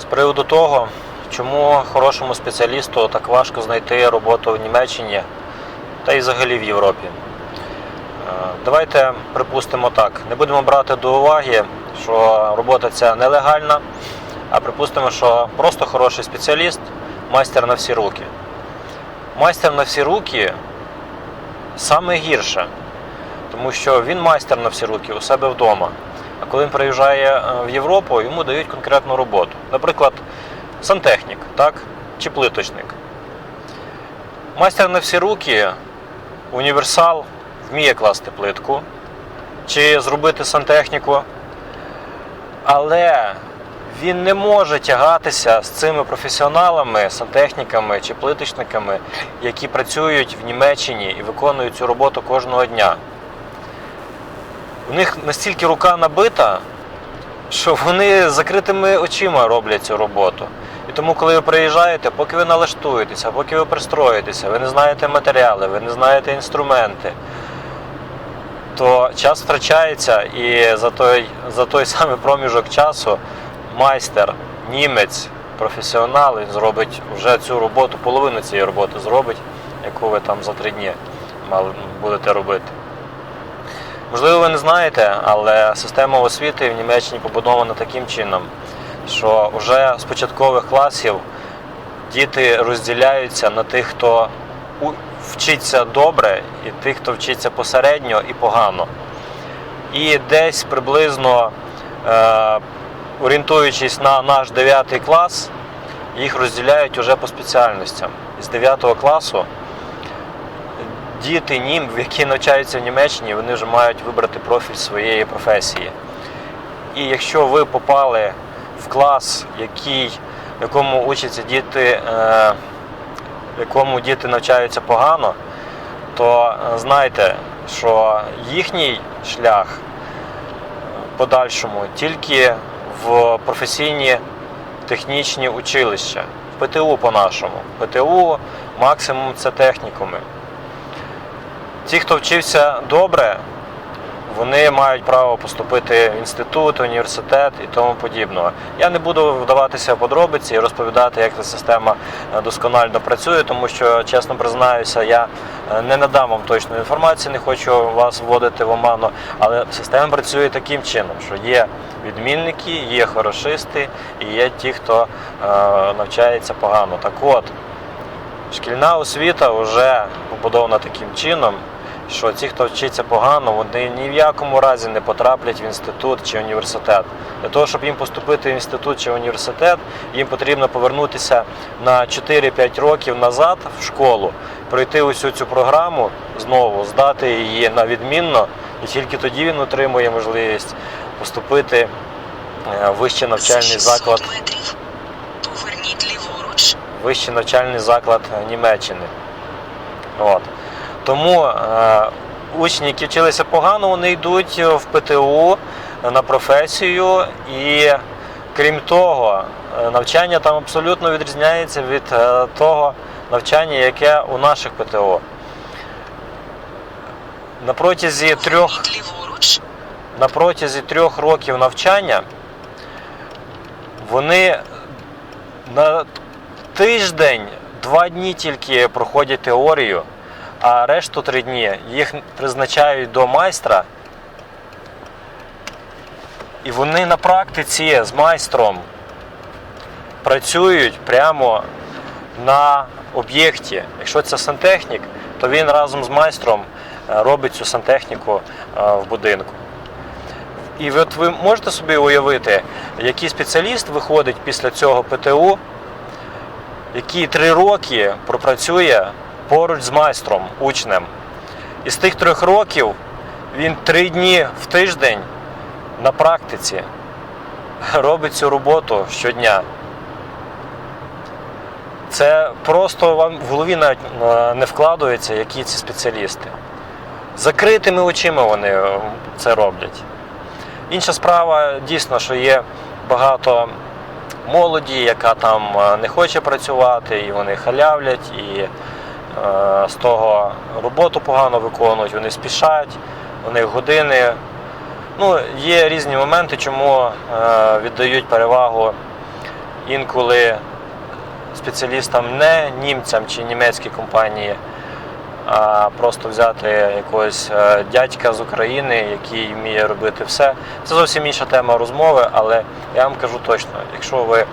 З приводу того, чому хорошому спеціалісту так важко знайти роботу в Німеччині та й взагалі в Європі. Е, Давайте припустимо так. Не будемо брати до уваги, що робота ця нелегальна, а припустимо, що просто хороший спеціаліст, майстер на всі руки. Майстер на всі руки саме гірше, тому що він майстер на всі руки у себе вдома. Коли він приїжджає е, в Європу, йому дають конкретну роботу. Наприклад, сантехнік, так? чи плиточник. Майстер на всі руки, універсал, вміє класти плитку чи зробити сантехніку, але він не може тягатися з цими професіоналами, сантехніками чи плиточниками, які працюють в Німеччині і виконують цю роботу кожного дня. У них настільки рука набита, що вони закритими очима роблять цю роботу. І тому, коли ви приїжджаєте, поки ви налаштуєтеся, поки ви пристроїтеся, ви не знаєте матеріали, ви не знаєте інструменти, то час втрачається і за той, за той самий проміжок часу майстер, німець, професіонал, він зробить вже цю роботу, половину цієї роботи зробить, яку ви там за три дні мали, будете робити. Можливо, ви не знаєте, але система освіти в Німеччині побудована таким чином, що вже з початкових класів діти розділяються на тих, хто вчиться добре, і тих, хто вчиться посередньо і погано. І десь приблизно е, орієнтуючись на наш 9 клас, їх розділяють уже по спеціальностям. З 9 класу діти нім, які навчаються в Німеччині, вони вже мають вибрати профіль своєї професії. І якщо ви попали в клас, який, в якому учаться діти, е, в якому діти навчаються погано, то е, знайте, що їхній шлях подальшому тільки в професійні технічні училища, в ПТУ по-нашому. ПТУ максимум це технікуми. Ті, хто вчився добре, вони мають право поступити в інститут, університет і тому подібного. Я не буду вдаватися в подробиці і розповідати, як ця система е, досконально працює, тому що, чесно признаюся, я е, не надам вам точної інформації, не хочу вас вводити в оману, але система працює таким чином, що є відмінники, є хорошисти і є ті, хто е, навчається погано. Так от, Шкільна освіта вже побудована таким чином, що ті, хто вчиться погано, вони ні в якому разі не потраплять в інститут чи університет. Для того, щоб їм поступити в інститут чи університет, їм потрібно повернутися на 4-5 років назад в школу, пройти усю цю програму знову, здати її на відмінно, і тільки тоді він отримує можливість поступити е, в вищий навчальний заклад вищий навчальний заклад Німеччини. От. Тому е, учні, які вчилися погано, вони йдуть в ПТУ на професію, і крім того, е, навчання там абсолютно відрізняється від е, того навчання, яке у наших ПТУ. На протязі трьох на протязі трьох років навчання вони на тиждень, два дні тільки проходять теорію, а решту три дні їх призначають до майстра. І вони на практиці з майстром працюють прямо на об'єкті. Якщо це сантехнік, то він разом з майстром е, робить цю сантехніку е, в будинку. І от ви можете собі уявити, який спеціаліст виходить після цього ПТУ, який три роки пропрацює поруч з майстром, учнем. І з тих трьох років він три дні в тиждень на практиці робить цю роботу щодня. Це просто вам в голові навіть е, не вкладується, які ці спеціалісти. Закритими очима вони е, це роблять. Інша справа дійсно, що є багато молоді, яка там е, не хоче працювати, і вони халявлять, і з того роботу погано виконують, вони спішать, у них години. Ну, є різні моменти, чому е, віддають перевагу інколи спеціалістам не німцям чи німецькій компанії, а просто взяти якогось е, дядька з України, який вміє робити все. Це зовсім інша тема розмови, але я вам кажу точно, якщо ви е,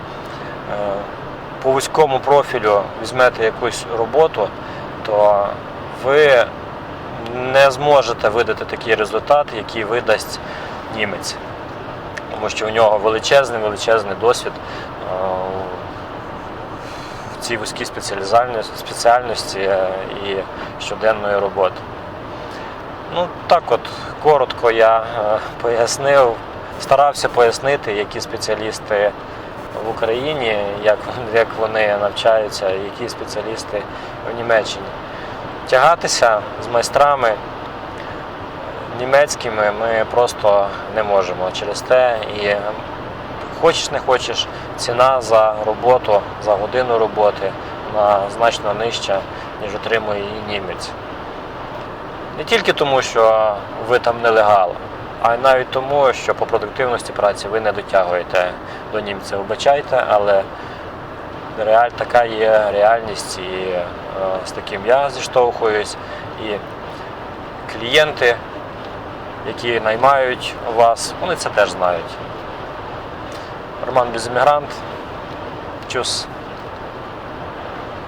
по вузькому профілю візьмете якусь роботу, то ви не зможете видати такий результат, який видасть німець. Тому що у нього величезний, величезний досвід е, в цій вузькій спеціальності е, і щоденної роботи. Ну, так от, коротко я е, пояснив, старався пояснити, які спеціалісти в Україні, як, як вони навчаються, які спеціалісти в Німеччині. Тягатися з майстрами німецькими ми просто не можемо через те. І хочеш не хочеш, ціна за роботу, за годину роботи вона значно нижча, ніж отримує її німець. Не тільки тому, що ви там нелегал, а навіть тому, що по продуктивності праці ви не дотягуєте до німця. Вибачайте, але реаль, така є реальність, і е, з таким я зіштовхуюсь. І клієнти, які наймають вас, вони це теж знають. Роман Безіммігрант. Чус.